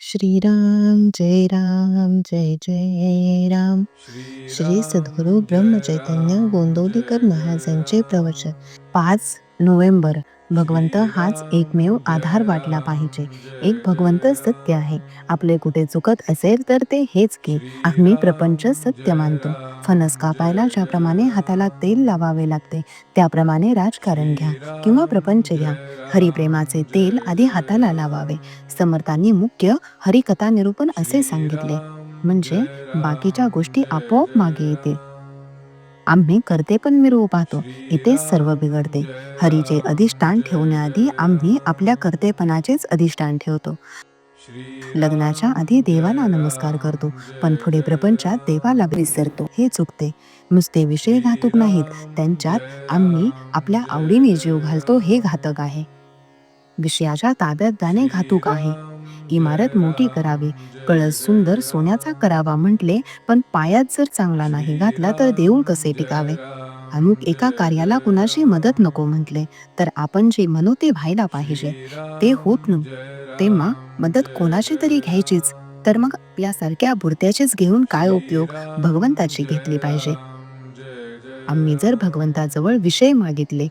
श्रीराम जय राम जय जय राम. श्री सद्गुरू ब्रह्मचैतन्य गोंदवलीकर महाराजांचे प्रवचन. पाच नोव्हेंबर भगवंत हाच एकमेव आधार वाटला पाहिजे. एक भगवंत सत्य आहे. आपले कुठे चुकत असेल तर ते हेच की आम्ही प्रपंच सत्य मानतो. फणस कापायला ज्याप्रमाणे हाताला तेल लावावे लागते त्याप्रमाणे राजकारण घ्या किंवा प्रपंच घ्या. हरिप्रेमाचे तेल आधी हाताला लावावे. समर्थांनी मुख्य हरिकथा निरूपण असे सांगितले. म्हणजे बाकीच्या गोष्टी आपोआप मागे येतील. आम्ही करते पण मिरवू पाहतो. इथेच सर्व बिघडते. हरीचे अधिष्ठान ठेवण्याआधी आम्ही आपल्या कर्तेपणाचेच अधिष्ठान ठेवतो. लग्नाच्या आधी देवाला नमस्कार करतो पण पुढे प्रपंचात देवाला विसरतो. हे चुकते. नुसते विषय घातक नाहीत. त्यांच्यात आम्ही आपल्या आवडीने जीव घालतो हे घातक आहे. विषयाच्या ताब्यात जाणे घातूक आहे. इमारत मोठी करावी. कळस सुंदर सोन्याचा करावा म्हटले पण पायात जर चांगला नाही घातला तर देऊळ कसे टिकावे? अमुक एका कार्याला कुणाशी मदत नको म्हटले. तर आपण जे म्हणू ते व्हायला पाहिजे. ते होत न तेव्हा मदत कोणाची तरी घ्यायचीच. तर मग यासारख्या बुरत्याचीच घेऊन काय उपयोग? भगवंताची घेतली पाहिजे. आम्ही जर भगवंताजवळ विषय मागितले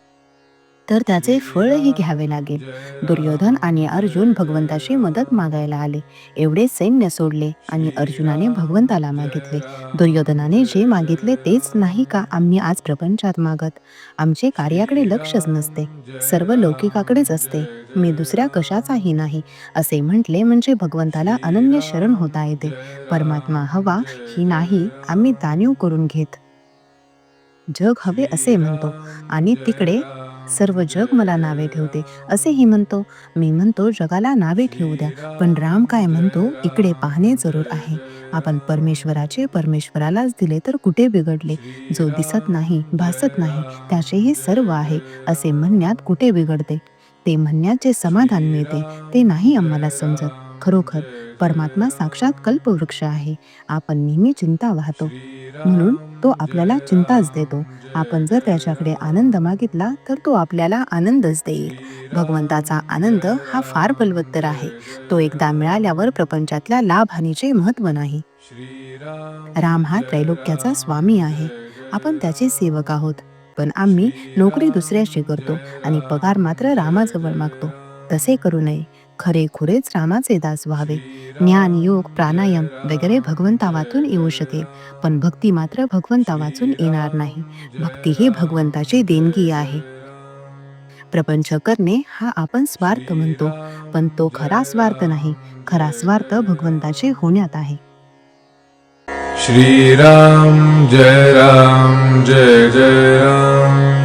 तर त्याचे फळही घ्यावे लागेल दुर्योधन आणि अर्जुन भगवंताशी मदत मागायला आले. एवढे सैन्य सोडले आणि अर्जुनाने भगवंताला मागितले. दुर्योधनाने जे मागितले तेच नाही का आम्ही आज प्रपंचात मागत? आमचे कार्याकडे लक्षच नसते. सर्व लौकिकाकडेच असते. मी दुसऱ्या कशाचाही नाही. असे म्हटले म्हणजे भगवंताला अनन्य शरण होता येते. परमात्मा हवा ही नाही आम्ही जाणीव करून घेत. जग हवे असे म्हणतो. आणि तिकडे सर्व जग मला नावे ठेवते असेही म्हणतो. मी म्हणतो जगाला नावे ठेवू द्या. पण राम काय म्हणतो इकडे पाहणे जरूर आहे. आपण परमेश्वराचे परमेश्वरालाच दिले तर कुठे बिघडले? जो दिसत नाही भासत नाही त्याचे हे सर्व आहे असे म्हणण्यात कुठे बिघडते? ते म्हणण्यात जे समाधान मिळते ते नाही आम्हाला समजत. खरोखर परमात्मा साक्षात कल्पवृक्ष आहे. आपण नेहमी चिंता वाहतो. म्हणून तो आपल्याला चिंताच देतो. आपण जर त्याच्याकडे आनंद मागितला तर तो आपल्याला आनंदच देईल. भगवंताचा आनंद हा फार बलवत्तर आहे. तो एकदा मिळाल्यावर प्रपंचातल्या लाभ हानीचे महत्त्व नाही. राम हा त्रैलोक्याचा स्वामी आहे. आपण त्याचे सेवक आहोत. पण आम्ही नोकरी दुसऱ्याशी करतो आणि पगार मात्र रामाजवळ मागतो. तसे करू नये. खरे खुरेच रामाचे दास व्हावे. ज्ञान योग प्राणायाम वगैरे भगवंता वाचून येऊ शकेल. पण भक्ती मात्र भगवंता वाचून येणार नाही. भक्ती ही भगवंताची देणगी आहे. प्रपंच करणे हा आपण स्वार्थ म्हणतो. पण तो खरा स्वार्थ नाही. खरा स्वार्थ भगवंताचे होण्यात आहे. श्रीराम जय राम जय जय राम.